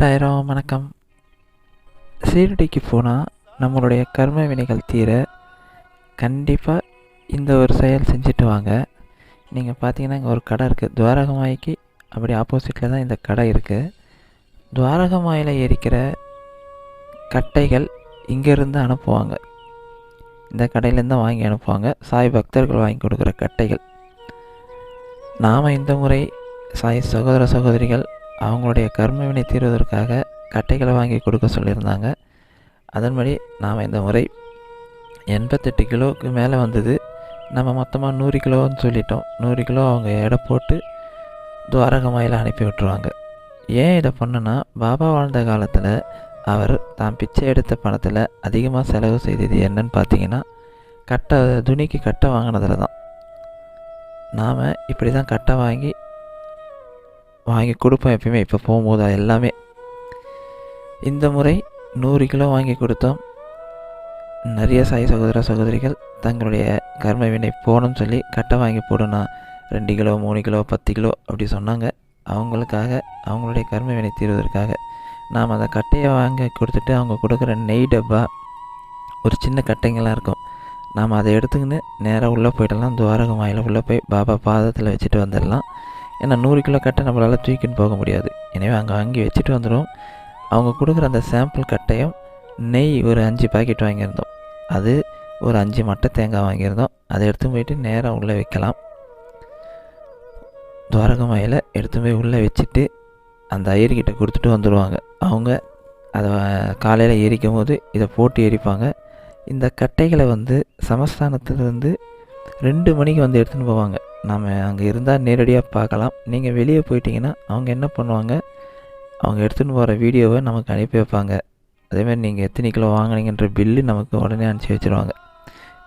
சாயிரம் வணக்கம். சீரடிக்கு போனால் நம்மளுடைய கர்ம வினைகள் தீர கண்டிப்பாக இந்த ஒரு செயல் செஞ்சுட்டு வாங்க. நீங்கள் பார்த்தீங்கன்னா இங்கே ஒரு கடை இருக்குது துவாரகமாய்க்கு அப்படி ஆப்போசிட்டில் தான் இந்த கடை இருக்குது துவாரகமாயில் எரிக்கிற கட்டைகள் இங்கேருந்து அனுப்புவாங்க. இந்த கடையிலேருந்து தான் வாங்கி அனுப்புவாங்க. சாய் பக்தர்கள் வாங்கி கொடுக்குற கட்டைகள். நாம் இந்த முறை சாய் சகோதர சகோதரிகள் அவங்களுடைய கர்மவினை தீர்வதற்காக கட்டைகளை வாங்கி கொடுக்க சொல்லியிருந்தாங்க. அதன்படி நாம் இந்த முறை எண்பத்தெட்டு கிலோவுக்கு மேலே வந்தது. நம்ம மொத்தமாக நூறு கிலோன்னு சொல்லிட்டோம். நூறு கிலோ அவங்க எடை போட்டு துவாரகமாயில் அனுப்பி விட்டுருவாங்க. ஏன் இதை பண்ணனா பாபா வாழ்ந்த காலத்தில் அவர் தான் பிச்சை எடுத்த பணத்தில் அதிகமாக செலவு செய்தது என்னன்னு பார்த்தீங்கன்னா கட்டை துணிக்கு கட்டை வாங்கினதில் தான் நாம் இப்படி தான் கட்டை வாங்கி வாங்கி கொடுப்போம் எப்பயுமே. இப்போ போகும்போது அது எல்லாமே இந்த முறை நூறு கிலோ வாங்கி கொடுத்தோம். நிறைய சாய் சகோதர சகோதரிகள் தங்களுடைய கர்ம வினை போகணும்னு சொல்லி கட்டை வாங்கி போடுனா ரெண்டு கிலோ மூணு கிலோ பத்து கிலோ அப்படி சொன்னாங்க. அவங்களுக்காக அவங்களுடைய கர்ம வினை தீர்வதற்காக நாம் அந்த கட்டையை வாங்கி கொடுத்துட்டு அவங்க கொடுக்குற நெய் டப்பா ஒரு சின்ன கட்டைங்களாம் இருக்கும். நாம் அதை எடுத்துக்கின்னு நேராக உள்ளே போயிடலாம். துவாரகம் வாயில் உள்ளே போய் பாபா பாதத்தில் வச்சுட்டு வந்துடலாம். ஏன்னா நூறு கிலோ கட்டை நம்மளால் தூக்கின்னு போக முடியாது. எனவே அங்கே வாங்கி வச்சுட்டு வந்துடும் அவங்க கொடுக்குற அந்த சாம்பிள் கட்டையும் நெய் ஒரு அஞ்சு பாக்கெட் வாங்கியிருந்தோம். அது ஒரு அஞ்சு மட்டை தேங்காய் வாங்கியிருந்தோம். அதை எடுத்து போயிட்டு நேராக உள்ளே வைக்கலாம். துவாரகமாயில் எடுத்து போய் உள்ளே வச்சுட்டு அந்த ஐயர்கிட்ட கொடுத்துட்டு வந்துடுவாங்க அவங்க அதை காலையில் எரிக்கும் போது இதை போட்டு எரிப்பாங்க. இந்த கட்டைகளை வந்து சமஸ்தானத்துலேருந்து ரெண்டு மணிக்கு வந்து எடுத்துன்னு போவாங்க. நாம் அங்கே இருந்தால் நேரடியாக பார்க்கலாம். நீங்கள் வெளியே போயிட்டீங்கன்னா அவங்க என்ன பண்ணுவாங்க? அவங்க எடுத்துன்னு போகிற வீடியோவை நமக்கு அனுப்பி வைப்பாங்க. அதேமாதிரி நீங்கள் எத்தனை கிலோ வாங்கினீங்கன்ற பில்லு நமக்கு உடனே அனுப்பிச்சி வச்சுருவாங்க.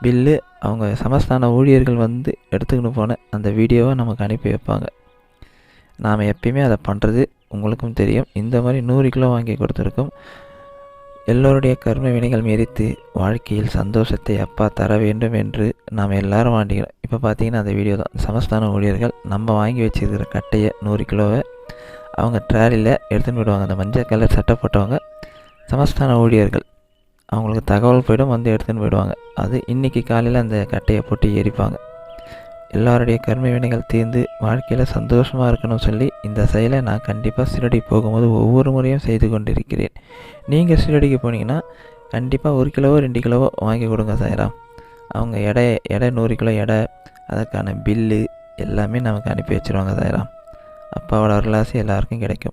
பில்லு அவங்க சமஸ்தான ஊழியர்கள் வந்து எடுத்துக்கின்னு போன அந்த வீடியோவை நமக்கு அனுப்பி வைப்பாங்க. நாம் எப்பயுமே அதை பண்ணுறது உங்களுக்கும் தெரியும். இந்த மாதிரி நூறு கிலோ வாங்கி கொடுத்துருக்கோம். எல்லோருடைய கர்ம வினைகள் மீறித்து வாழ்க்கையில் சந்தோஷத்தை அப்பா தர வேண்டும் என்று நாம் எல்லாரும் வாண்டிக்கிறோம். இப்போ பார்த்தீங்கன்னா அந்த வீடியோ தான். சமஸ்தான ஊழியர்கள் நம்ம வாங்கி வச்சுருக்கிற கட்டையை நூறு கிலோவை அவங்க ட்ராலியில் எடுத்துன்னு போயிடுவாங்க. அந்த மஞ்சள் கலர் சட்டை போட்டவங்க சமஸ்தான ஊழியர்கள். அவங்களுக்கு தகவல் போய்டும் வந்து எடுத்துன்னு போயிடுவாங்க. அது இன்றைக்கி காலையில் அந்த கட்டையை போட்டு எரிப்பாங்க. எல்லாருடைய கர்ம வினைகள் தீர்ந்து வாழ்க்கையில் சந்தோஷமாக இருக்கணும்னு சொல்லி இந்த செயலை நான் கண்டிப்பாக சிறடி போகும்போது ஒவ்வொரு முறையும் செய்து கொண்டிருக்கிறேன். நீங்கள் சிறடிக்கு போனீங்கன்னா கண்டிப்பாக ஒரு கிலோவோ ரெண்டு கிலோவோ வாங்கி கொடுங்க சாயரா அவங்க எடை எடை நூறு கிலோ எடை அதற்கான பில்லு எல்லாமே நமக்கு அனுப்பி வச்சுருவாங்க சாயரா அப்பாவோட அருளாசி எல்லாருக்கும் கிடைக்கும்.